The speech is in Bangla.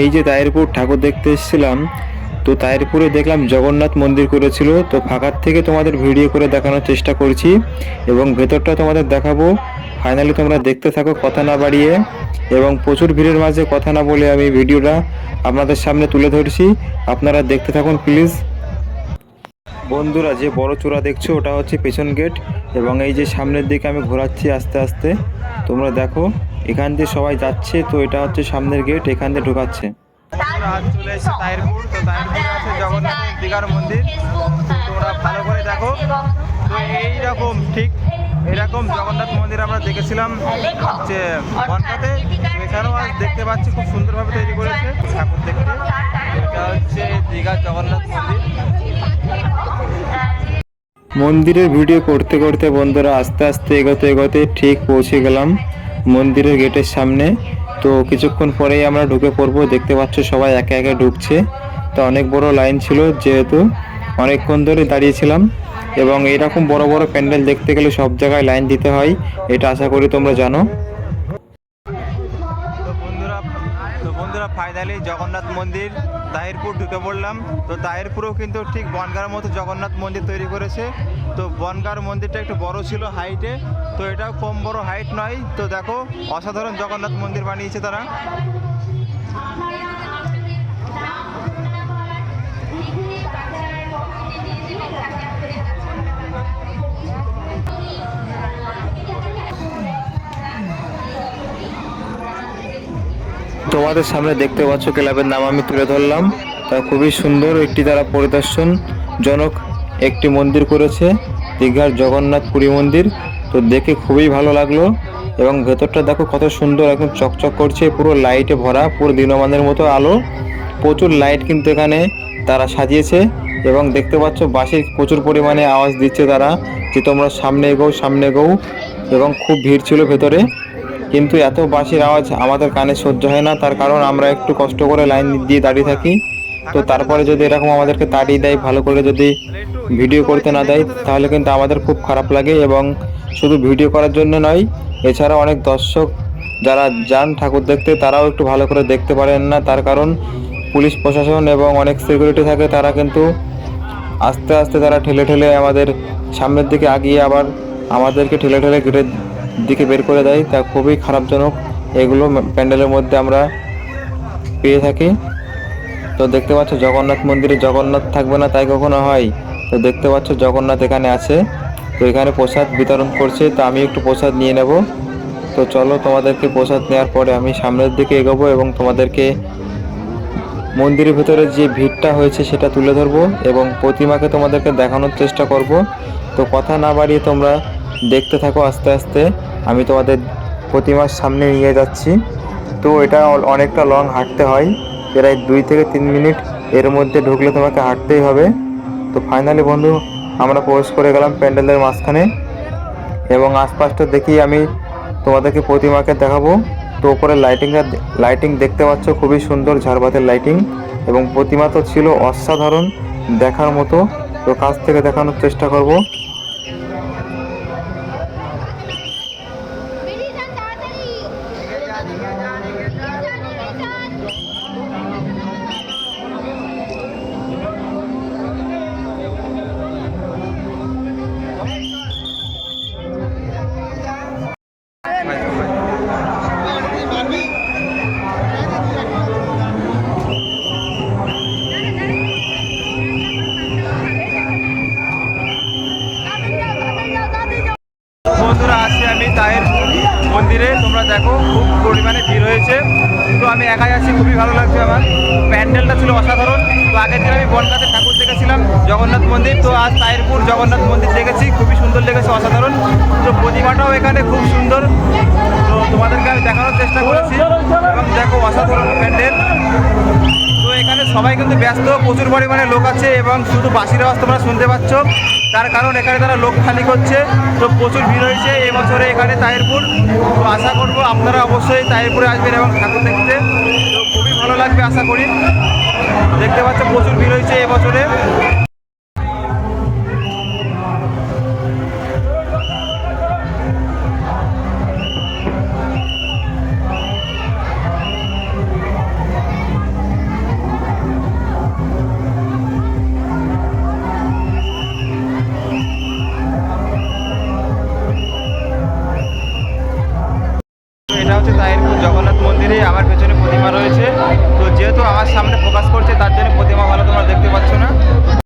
এই যে তায়েরপুর ঠাকুর দেখতে এসেছিলাম, তো তায়েরপুরে দেখলাম জগন্নাথ মন্দির করেছিল, তো ফাঁকার থেকে তোমাদের ভিডিও করে দেখানোর চেষ্টা করছি এবং ভেতরটা তোমাদের দেখাবো। ফাইনালি তোমরা দেখতে থাকো, কথা না বাড়িয়ে এবং প্রচুর ভিড়ের মাঝে কথা না বলে আমি ভিডিওটা আপনাদের সামনে তুলে ধরছি। আপনারা দেখতে থাকুন, প্লিজ। বন্ধুরা, যে বড় চূড়া দেখছ, ওটা হচ্ছে পেছন গেট এবং এই যে সামনের দিকে আমি ঘোরাচ্ছি আস্তে আস্তে। তোমরা দেখো। এখান দিয়ে সবাই যাচ্ছে তো এটা হচ্ছে সামনের গেট এখান দিয়ে ঢোকাচ্ছে। আমরা আজ চলে এসেছি তাহিরপুর তো তাহিরপুরে আছে জগন্নাথের দীঘার মন্দির। তোমরা ভালো করে দেখো। তো এইরকম ঠিক এরকম জগন্নাথ মন্দির আমরা দেখেছিলাম এখানেও আজ দেখতে পাচ্ছি খুব সুন্দরভাবে তৈরি করেছে। ঠাকুর দেখতে। এটা হচ্ছে দীঘার জগন্নাথ মন্দির। মন্দিরের ভিডিও করতে করতে বন্ধুরা আস্তে আস্তে এগোতে এগোতে ঠিক পৌঁছে গেলাম। মন্দিরের গেটের সামনে। তো কিছুক্ষণ পরেই আমরা ঢুকে পড়ব। দেখতে পাচ্ছ সবাই একে একে ঢুকছে। তো অনেক বড় লাইন ছিল যেহেতু। অনেকক্ষণ ধরে দাঁড়িয়েছিলাম। এবং এরকম বড় বড় প্যান্ডেল দেখতে গেলে সব জায়গায় লাইন দিতে হয়। এটা আশা করি তোমরা জানো। ফাইনালি জগন্নাথ মন্দির, তাহিরপুর ঢুকে পড়লাম। তো তাহিরপুরেও কিন্তু ঠিক বনগার মতো জগন্নাথ মন্দির তৈরি করেছে। তো বনগার মন্দিরটা একটু বড় ছিল হাইটে তো এটাও কম বড় হাইট নয়। তো দেখো, অসাধারণ জগন্নাথ মন্দির বানিয়েছে তারা। তোমাদের সামনে দেখতে পাচ্ছ ক্লাবের নাম আমি তুলে ধরলাম। তা খুবই সুন্দর একটি তারা পরিদর্শন। জনক একটি মন্দির করেছে, দীঘার জগন্নাথ পুরী মন্দির। তো দেখে খুবই ভালো লাগল এবং ভেতরটা দেখো কত সুন্দর, একদম চকচক করছে, পুরো লাইটে ভরা, পুরো দিনমানের মতো আলো। প্রচুর লাইট কিন্তু এখানে তারা সাজিয়েছে এবং দেখতে পাচ্ছ বাসে প্রচুর পরিমাণে আওয়াজ দিচ্ছে তারা যে তোমরা সামনে এগোও সামনে এগোও। এবং খুব ভিড় ছিল ভেতরে। কিন্তু এত বাঁশির আওয়াজ আমাদের কানে সহ্য হয় না, তার কারণ আমরা একটু কষ্ট করে লাইন দিয়ে দাঁড়িয়ে থাকি। তো তারপরে যদি এরকম আমাদেরকে তাড়িয়ে দেয়, ভালো করে যদি ভিডিও করতে না দেয়, তাহলে কিন্তু আমাদের খুব খারাপ লাগে এবং শুধু ভিডিও করার জন্য নয়, এছাড়া অনেক দর্শক যারা যান ঠাকুর দেখতে, তারাও একটু ভালো করে দেখতে পারেন না, তার কারণ পুলিশ প্রশাসন এবং অনেক সিকিউরিটি থাকে, তারা কিন্তু আস্তে আস্তে তারা ঠেলে ঠেলে আমাদের সামনের দিকে আগিয়ে আবার আমাদেরকে ঠেলে ঠেলে গেটের দিকে বের করে দেয়, তা খুবই খারাপজনক। এগুলো প্যান্ডেলের মধ্যে আমরা পেয়ে থাকি। তো দেখতে পাচ্ছ জগন্নাথ মন্দিরে জগন্নাথ থাকবে না, তাই কখনো হয়। তো দেখতে পাচ্ছ জগন্নাথ এখানে আছে। তো এখানে প্রসাদ বিতরণ করছে, তো আমি একটু প্রসাদ নিয়ে নেব। তো চলো তোমাদেরকে প্রসাদ নেওয়ার পরে আমি সামনের দিকে এগোবো এবং তোমাদেরকে মন্দিরের ভেতরে যে ভিড়টা হয়েছে সেটা তুলে ধরবো এবং প্রতিমাকে তোমাদেরকে দেখানোর চেষ্টা করব। তো কথা না বাড়িয়ে তোমরা দেখতে থাকো আস্তে আস্তে। আমি তোমাদের প্রতিমার সামনে নিয়ে যাচ্ছি। তো এটা অনেকটা লং হাঁটতে হয়। প্রায় দুই থেকে তিন মিনিট এর মধ্যে ঢুকলে তোমাকে হাঁটতেই হবে। তো ফাইনালি বন্ধু, আমরা প্রবেশ করে গেলাম প্যান্ডেলের মাঝখানে। এবং আশপাশটা দেখি আমি তোমাদেরকে প্রতিমাকে দেখাবো। তো উপরে লাইটিংটা লাইটিং দেখতে পাচ্ছ, খুবই সুন্দর ঝাড়বাতের লাইটিং এবং প্রতিমা তো ছিল অসাধারণ দেখার মতো। তো কাছ থেকে দেখানোর চেষ্টা করব। আমি তাহিরপুর মন্দিরে। তোমরা দেখো, খুব পরিমাণে ভিড় হয়েছে। তো আমি একাই আছি, খুবই ভালো লাগছে আমার। প্যান্ডেলটা ছিল অসাধারণ। তো আগের দিন আমি বনগাতে ঠাকুর দেখেছিলাম, জগন্নাথ মন্দির। তো আজ তাহিরপুর জগন্নাথ মন্দির দেখেছি, খুবই সুন্দর লেগেছে, অসাধারণ। তো প্রতিমাটাও এখানে খুব সুন্দর। তো তোমাদেরকে আমি দেখানোর চেষ্টা করেছি। এবং দেখো, অসাধারণ প্যান্ডেল। সবাই কিন্তু ব্যস্ত, প্রচুর পরিমাণে লোক আছে এবং শুধু বাসির আওয়াজ তোমরা শুনতে পাচ্ছ। তার কারণ এখানে তারা লোক খালি করছে, তো প্রচুর ভিড় হয়েছে এবছরে এখানে তাহিরপুর তো আশা করব আপনারা অবশ্যই তাহিরপুরে আসবেন এবং ঠাকুর দেখতে। তো খুবই ভালো লাগবে আশা করি। দেখতে পাচ্ছ প্রচুর ভিড় হয়েছে এবছরে হচ্ছে তাহিরপুর জগন্নাথ মন্দিরে আমার পেছনে প্রতিমা রয়েছে। তো যেহেতু আমার সামনে ফোকাস করছে, তার জন্য প্রতিমা ভালো তোমরা দেখতে পাচ্ছ না।